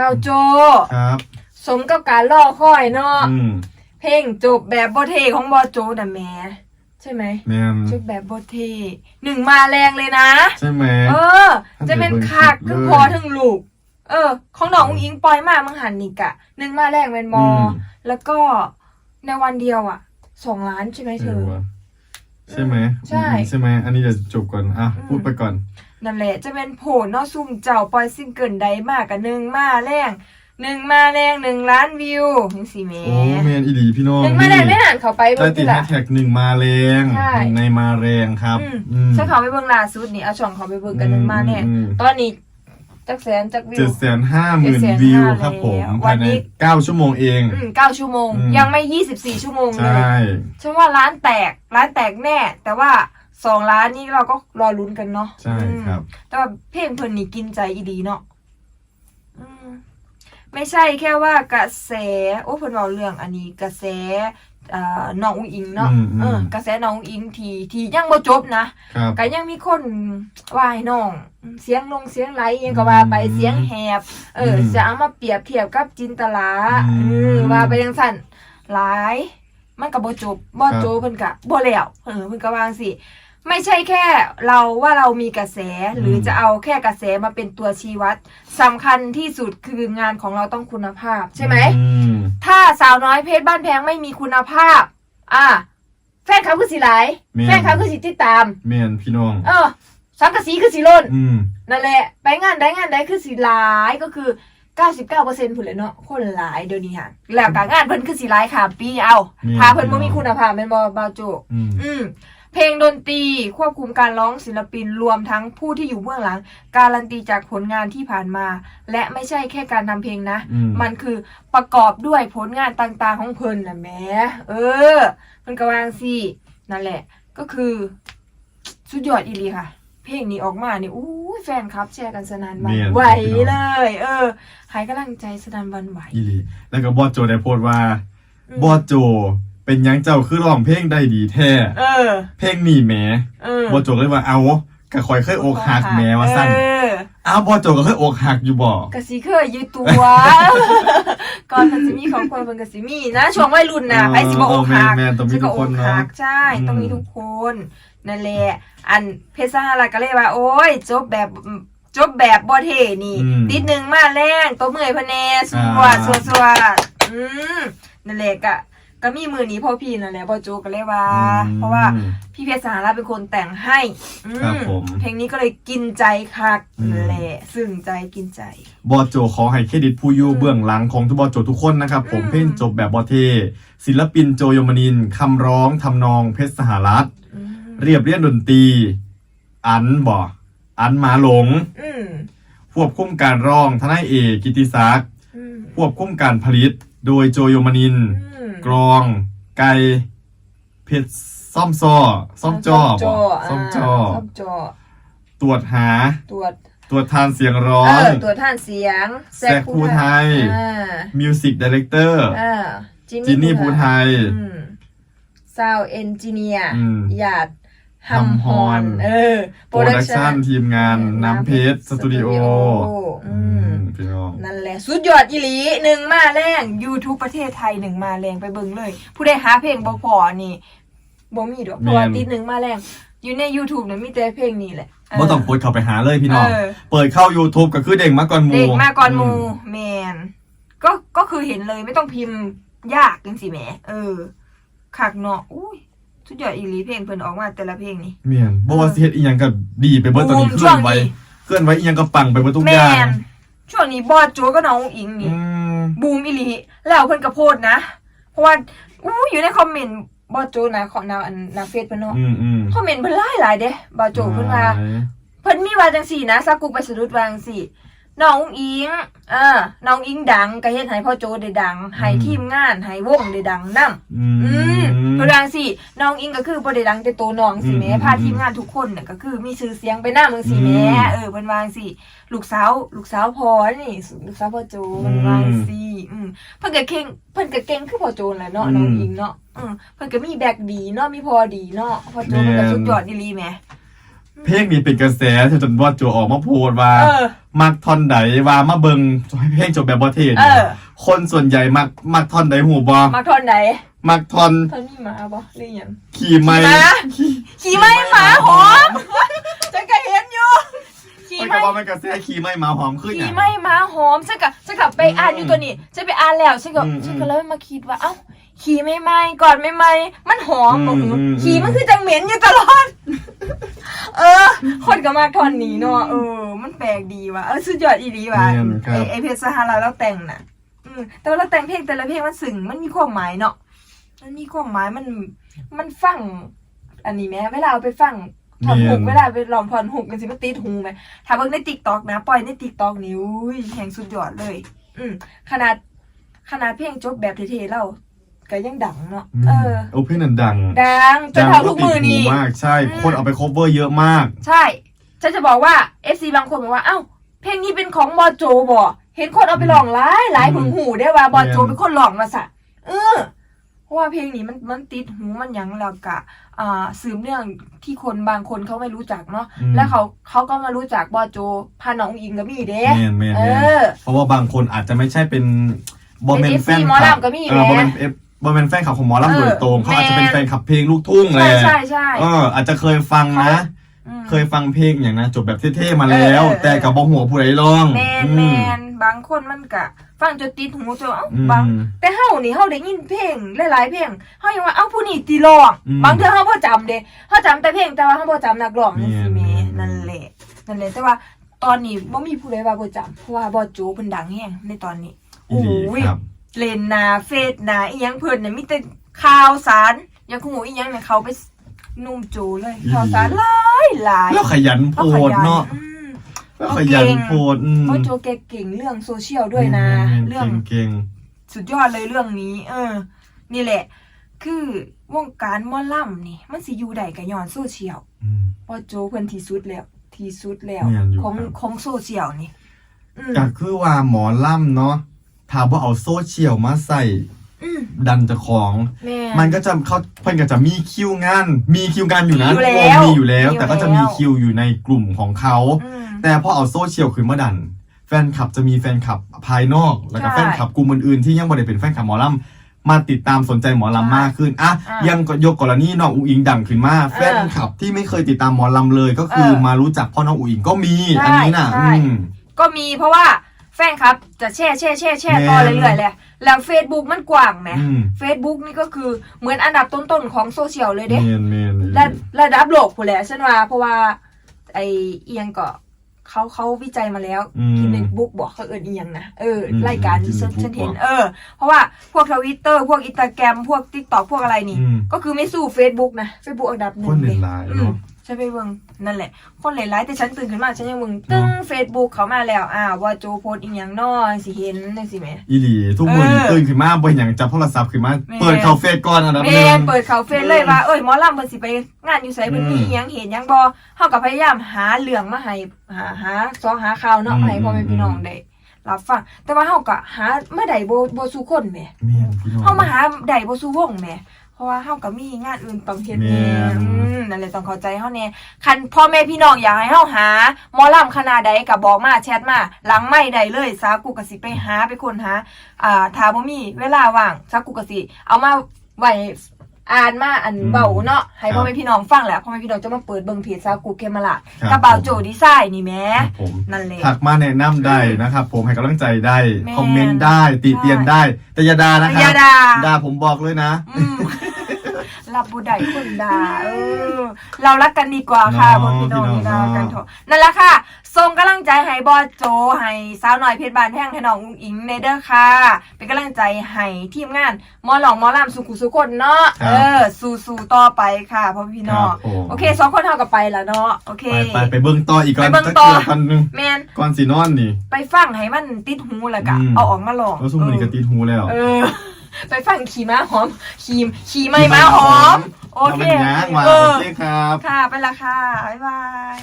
เปาโจ ครับ สมกับการล่อคอยเนาะ อืมเพลงจบแบบบ่เทของบอโจน่ะแหม่ใช่ไหม แมนจบแบบบ่เทหนึ่งมาแรงเลยนะ ใช่ไหม เออ จะเป็นคักทั้งพอทั้งลูก เออ ของน้องอุ้งอิงปล่อยมามังหันนี่กะหนึ่งมาแรงเป็นบอมแล้วก็ในวันเดียวอะสองล้านใช่ไหมเอเธออวะใช่ไหมใช่อืมใช่ไหมอันนี้จะจบก่อน อะอืมพูดไปก่อน นั่นแหละจะเป็นโผล่เนอกซุ่มเจ้าปล่อยซิงเกิลใดมากกับหนึ่งมาแรงหนึ่งมาแรงหนึ่งล้านวิวทั้งสี่เมโอ้แมนอีหลีพี่น้องหนึ่งมาแรงได้อ่านเขาไปได้เบิ่งติทีดละแฮชแท็กหนึ่งมาแรงใช่ หนึ่งในมาแรงครับอืมอืมฉันเขาไปเบิ่งล่าสุดนี่เอาช่องเขาไปเบิ่งกันหนึ่งมาแรงอืมตอนนี้จักแสนจักวิเจ็ว ดแสนห้าหมื่น750,000วิวครับผมแล้วภายในวันนี้ เก้าชั่วโมงเอง อืมเก้าชั่วโมง อืม ยังไม่ยี่สิบสี่ชั่วโมงใชเลย่ฉันว่าร้านแตกร้านแตกแน่ แต่ว่า สองร้านนี้เราก็รอลุ้นกันเนาะใช่ครับอืมแต่ว่าเพลงเพิ่นนี่กินใจอีดีเนาะอืมไม่ใช่แค่ว่ากระแส โอ้เพิ่นเว้าเรื่องอันนี้กระแสเอ่อน้องอุ้งอิงเนาะอืมอืม เออกระแสน้องอุ้งอิงที่ที่ยังบ่จบนะ ครับ ก็ยังมีคนว่าให้น้อง เสียงลงเสียงไหลอิหยังก็ว่าไปอืมเสียงแหบ เอออมจะเอามาเปรียบเทียบกับจินตลาอืมเออว่าไปจังซั่นหลาย มันก็บ่จบบ่ครับจบเพิ่นก็บ่แล้วเออเพิ่นก็วาจังสิ ไม่ใช่แค่เราว่าเรามีกระแสหรือจะเอาแค่กระแสมาเป็นตัวชี้วัดสำคัญที่สุดคืองานของเราต้องคุณภาพ ใช่ไหมอืมถ้าสาวน้อยเพชรบ้านแพงไม่มีคุณภาพ อะแฟนเขาคือสิหลายแม่นแฟนเขาคือสิติดตามแมนพี่น้อง เออสังกะสีคือสิล้นอืมนั่นแหละ ไปงานใดงานใดคือสิหลายก็คือ99%ผุนเลยเนาะคนหลายเดี๋ยวนี้ฮะแล้วก็งานเพิ่นคือสิหลายค่ะปีเอาแม่นถ้าเพิ่นบ่มีคุณภาพแม่นบ่บาวโจอืมอืม เพลงดนตรีควบคุมการร้องศิลปินรวมทั้งผู้ที่อยู่เบื้องหลัง การันตีจากผลงานที่ผ่านมา และไม่ใช่แค่การทำเพลงนะ อืม มันคือประกอบด้วยผลงานต่างๆของเพิ่นนะแหม่เออเพิ่นก็วาจังสินั่นแหละ ก็คือสุดยอดอีหลีค่ะ เพลงนี้ออกมาเนี่ยอู้ยแฟนคลับแชร์กันสนั่นหวันแม่นไหวพี่น้องเลย เออให้กำลังใจสนั่นหวันไหว อีหลีแล้วก็บอสโจได้โพสต์ว่ามบอสโจ เป็นหยังเจ้าคือร้องเพลงได้ดีแท้ เออ เพลงนี่แหมเออบอสโจก็เลยว่าเอากะคอยเคยอกหักแหมว่าสั้นเอออ้าวบอสโจก็เคยอกหักอยู่บ่กะสิเคยอยู่ตัว ก่อนมันจะมีของคนมันกะสิมีนะช่วงวัยรุ่นนะเออไปสิบ่อกหักแม่นๆต้องมีฉันก็ทุกคนอกเนอะหักใช่อืมต้องมีทุกคนนั่นแหละอันเพชรสหรัฐก็เลยว่า โอ้ย จบแบบจบแบบบ่เท่นี่อืมติดหนึ่งมาแรงตัวเมื่อยพะแนสวอ่าดสวดสวดอืมนั่นแหละก็ ก็มีมือนี้พ่อพี่นั่นแหละบ่โจก็เลยว่าเพราะว่าอืมพี่เพชรสหรัฐเป็นคนแต่งให้อืครับผมเพลงนี้ก็เลยกินใจคักอืมนั่นแหละซึ่งใจกินใจ บอสโจขอให้เครดิตผู้อยู่เบื้องหลังของทุกบอสโจทุกคนนะครับ ผมอืม เพลงจบแบบบอเท ศิลปินโจยมนินทร์คำร้องทำนองเพชรสหรัฐ อืมเรียบเรียนดนตรี อันบ่อันหมาหลง อืมควบคุมการร้องทนายเอกกิติศักดิ์อืมควบคุมการผลิต โดยโจโยมนินทร์อืม กรอง ไก่เพชรซ่อมซอซ่อมจอบ่ซ่อมจอาซ่อมจอตรวจหา ตรวจตรวจทานเสียงร้อเอน อตรวจท่านเสียงแซกภูไทย อ่ามิวสิกดีเลกเตอร์อ่าจินนี่ภูไทยซาวเอนจิเนียร์อืม หยาด ฮัมฮอนฮัมฮอน เออ โปรดักชั่นทีมงานน้ำเพชรสตูดิโออืมพี่น้องนั่นแหละ สุดยอดอีหลีหนึ่งมาแรง YouTube ประเทศไทยหนึ่งมาแรงไปเบิ่งเลย ผู้ใดหาเพลงบ่พอนี่บ่มีดอกเพราะว่าติดหนึ่งมาแรง อยู่ใน YouTube เนี่ยมีแต่เพลงนี้แหละเบ่ต้องกดเข้าไปหาเลยพี่น้องเออเปิดเข้า YouTube ก็คือเด้งมาก่อนหมูเด็กมาก่อนหมูมแมนก็ก็คือเห็นเลยไม่ต้องพิมพ์ยากจังสิแหมเออคักเนาะอุ้ย สุดยอดอีหลีเพลงเพิ่นออกมาแต่ละเพลงนี่ เมียนบ่ว่าสิเฮ็ดอีหยังก็ดีไปเบิดตอนนี้บูมเคลื่อนไหวช่วงนี้เคลื่อนไหวอีหยังก็ปังไปเบิดทุกแมอย่างนช่วงนี้บอดโจก็น้องอิงอืนี่มบูมอีหลีแล้วเพิ่นก็โพดนะ เพราะว่าอู้อยู่ในคอมเมนต์บอดโจนะของแนวอันนาเฟซเพิ่นเนาะอืมอืมคอมเมนต์เพิ่นหลายหลายๆเด้บอดโจเพิ่นว่า เพิ่นมีว่าจังสี่นะซากุไปสะดุดวาจังสี่น้องอุ้งอิงเออน้องอิงดังก็เฮ็ดให้พ่อโจได้ดังให้ทีมงานให้วงได้ดังนํ อืม อืมเพิ่นว่าจังสี่น้องอิงก็คือบ่ได้ดังแต่ตัวน้องสิแหม่อืมพาทีมงานทุกคนน่ะก็คือมีชื่อเสียงไปนำจังซี่แหม่อืมเออเพิ่นว่าจังสี่ลูกสาวลูกสาวพ่อนี่ลูกสาวพ่อโจเพิ่นว่าจังซี่อืมเพิ่นก็เก่งเพิ่นก็เก่งคือพ่อโจแหละเนาะอืมน้องอิงเนาะอืมเพิ่นก็มีแบกดีเนาะมีพอดีเนาะพ่อโจมันก็แม่นสุดยอดอีหลีแหม เพลงนี้เป็นกระแสจนบอสโจออกมาโพสต์ว่า เออ มักท่อนใดว่ามาเบิงเพลงจบแบบบอเทนเออ คนส่วนใหญ่มักมักท่อนใดหูบอมาทอนไหน มักท่อนทอนมีหมาบ่หรือหยังขี่ไม้ขี่ม้าขี่ไม่หมาหอมฉันก็เห็นอยู่ขี่มันไม่ก็ว่ามันกระแสขี่ไม้หมาหอมขึ้นขี่อย่างไม่หมาหอมฉันก็ฉันก็ไปอ่านอยู่ตัวนี้ฉันไปอ่านแล้วฉันก็อืมฉันก็เลยมาคิดว่าเอ้าขี่ไม่ไหม่ก่อนไม่ไหม่มันหอมบ่อืมหืออืมขี่มันคือจังเหม็นอยู่ตลอด เออ คนก็มากทอนนี้เนาะเออ มันแปลกดีว่ะเออสุดยอดอีหลีว่ะแม่นครับไอไอเพชรสหราแล้วแต่งน่ะอืมแต่ว่าเราแต่งเพลงแต่ละเพลงมันสึงมันมีความหมายเนาะ มันมีความหมายมัน มันฟัง อันนี้ไหมเวลาเอาไปฟังถอนหุกแม่นเวลาไปลองถอนหุกกันสิมันติดหูไหมถ้าเบิ่งในติ๊กต็อกนะ ปล่อยในติ๊กต็อกนี่อุ้ยแห่งสุดยอดเลย อืมขนาดขนาดเพลงจบแบบเท่ๆเราก็ยังดังเนาะเออโอ้เพลงนั้นดัง ดังจนเท่าทุกมือดังนี่ติดหูมากใช่อืมคนเอาไป cover เยอะมาก ใช่ฉันจะบอกว่า FC บางคนบอกว่าเอ้าเพลงนี้เป็นของบอโจบ่เห็นคนเอาไปลองหลายหลายอืผึมงหูได้ว่าบอโจแม่นเป็นคนลองมาสะเออ เพราะว่าเพลงนี้มันมันติดหูมันหยังแล้วกะอ่าสืบเรื่องที่คนบางคนเขาไม่รู้จักเนาะอืมแล้วเขาเขาก็มารู้จักบอโจพาน้องอิงกับมี่เด้แม่นแม่นเอแม่นอเพราะว่าบางคนอาจจะไม่ใช่เป็นบอมเมนเป็นแฟน FC คหมอลับลำก็มีเออบอมเมนแหละเอฟบอมเมนแฟนคลับของหมอลำเออโดยตรงเขาอาจจะเป็นแม่นแฟนคลับเพลงลูกทุ่งเลใช่ยใช่ใช่เอออาจจะเคยฟังนะอืม เคยฟังเพลงอย่างนะจบแบบเท่ๆมาแล้ว เออเออ แต่กับบอหัวผู้ใดร้อง แมนอืแมมนบางคนมันกะ ฟังจนติดหูจนเอ้าอืมบาง แต่เฮานี่เฮาได้ยินเพลงหลายๆเพลงเฮายังว่าเอ้าผู้นี้ตีร้องอืมบางเทื่อเฮาบ่จำเด้เฮาจำแต่เพลงแต่ว่าเฮาบ่จำนักร้องจังซี่แหมแม่น นั่นแหละนั่นแหละแต่ว่าตอนนี้บ่มีผู้ใดว่าบ่จำเพราะว่าบ่โจเพิ่นดังแฮงในตอนนี้อีหลีโอ้ยครับ เล่นหน้าเฟซหน้าอีหยังเพิ่นน่ะมีแต่ข่าวสารอยังคงหูอีหยังเนี่ยเขาไป นุ่มโจเลยอีหลีข่าวสารหลายหลายแล้วขยันโพเขาขดยันเนาะอืมแล้วขยันโพดอืมเพราะโจแกเก่งเรื่องโซเชียลด้วยนะ เรื่องเก่งสุดยอดเลยเรื่องนี้ เออ นี่แหละ คือวงการหมอลำนี่ มันสิอยู่ใดกับย้อนโซเชียลๆอืมเพราะโจเพิ่นที่สุดแล้วที่สุดแล้วแม่นอยู่ของครับของโซเชียลนี่อืมก็คือว่าหมอล่ำเนาะถามว่าเอาโซเชียลมาใส่อืม ดันเจะของ แม่ มันก็จะเขาเพิ่นก็จะมีคิวงาน มีคิวงานอยู่นะมีอยู่ทุกแล้ว วงมีอยู่แล้วมีอยู่แต่ก็จะแล้วมีคิวอยู่ในกลุ่มของเขา อืม แต่พอเอาโซเชียลขึ้นมาดัน แฟนคลับจะมีแฟนคลับภายนอก แล้วก็ใช่แฟนคลับกลุ่มอื่นๆที่ยังบ่ได้เป็นแฟนคลับหมอลำมาติดตามสนใจหมอลำมากขึ้นอะอะยังก็ยกกรณีน้องอุ๋งอิงดังขึ้นมาแฟนคลับที่ไม่เคยติดตามหมอลำเลย ก็คือเออมารู้จักพ่อน้องอุ๋งอิงก็มีใช่อันนี้น่ะใช่ อืม ก็มีเพราะว่า แฟนครับ จะแช่แช่แช่แช่แม่นต่อเรื่อยๆเลยแล้ว Facebook มันกว้างไหมอืม Facebook นี่ก็คือเหมือนอันดับต้นๆของโซเชียลเลยเด้เมนเมนระระดับโลกผู้นแหละฉันว่าเพราะว่า ไอเอียงก็เขาเขาวิจัยมาแล้วอืมกินในบุ๊กบอกเขาเอินเอียงนะเอออืมรายการที่ฉัน Guinness Book ฉันเห็นบอกเออ เพราะว่าพวกทวิตเตอร์พวกอินสตาแกรมพวกทิกตอกพวกอะไรนี่อืมก็คือไม่สู้ Facebook นะ Facebook อันดับหนึ่คงนเลเล่ย นหลายอืมเนาะฉันไปเบิ่งนั่นแหละ คนเล่นไลฟ์แต่ฉันตื่นขึ้นมาฉันยังมึงตึ้ง Facebook เขามาแล้วอ่าว่าโจโพสต์อีหยังน้อยสิเห็นจังสิแหม อีหลีทุกคนเออตื่นขึ้นมาบ่อย่างจับโทรศัพท์ขึ้นมาแม่ เปิดเข้าเฟซก่อนอันดับเมหนึ่งนเปิดเขาเฟซเลยว่าเอ้ยหมอลำเพิ่นสิไปงานอยู่ไสเพิ่นมีอืมอิหยังเห็นหยังบ่เฮาก็พยายามหาเรื่องมาให้หาหาซอหาข่าวเนาะอืมมาให้พ่อแม่พี่น้องได้รับฟังแต่ว่าเฮาก็หามาได้บ่บ่สู่คนแหมแม่นพี่น้องเฮามาหาได้บ่สู่วงแหม เพราะว่าเฮาก็มีงานอื่นต้องเฮ็ดแหน่แม่น อืมนั่นแหละต้องเข้าใจเฮาแน่คันพ่อแม่พี่น้องอยากให้เฮาหาหมอลำคณะใดก็บอกมาแชทมาหลังไม่ได้เลยสากูก็สิไปหาไปค้นหา อ่าถ้าบ่มีเวลาว่างสากูก็สิเอามาไว้ อ่านมาอันอืมเบาเนาะให้ครับพ่อแม่พี่น้องฟังแหละพ่อแม่พี่น้องจะมาเปิดเบิ่งเพจซากูเคมาละครับกระเป๋าโจดีไซน์นี่แหม่ครับผมนั่นแหละทักมาแนะนำได้นะครับ ผมให้กำลังใจได้แม่นคอมเมนต์ได้ ติเตียนได้แต่อย่าด่านะคอรัย่าบด่าด่าผมบอกเลยนะอืม รับบุได้คนด่าเออ เรารักกันดีกว่าค่ะเนาะพ่อพี่น้องพี่น้องด่ากันเนาะเถอะนั่นแหละค่ะส่งกำลังใจให้บอสโจให้สาวหน่อยเพชรบานแพงให้น้องอุ้งอิงในเด้อค่ะ เป็นกำลังใจให้ทีมงานหมอหลองหมอลำสุขุสุคนเนาะเออ สู้ๆต่อไปค่ะพ่อพี่คน้อรังบผมโอเคสองคนเท่ากับไปแล้วเนาะโอเคไปไปไปเบิ้งต่ออีกก่อนไปเบิ่งสักต่อเกือบพันหนึ่งแมนก่อนสีนอนนี่ ไปฟังให้มันติดหูแล้วก็อืมเอาออกมาลองแล้วซุ่มมันกระติดหูแล้ว เออ ไปฟังขี่ม้าหอมขี่ขี่ไม่ม้าหอม โอเคทำเป็นยางมาเอโออเคครับ ค่ะ ไปละค่ะ บ๊ายบาย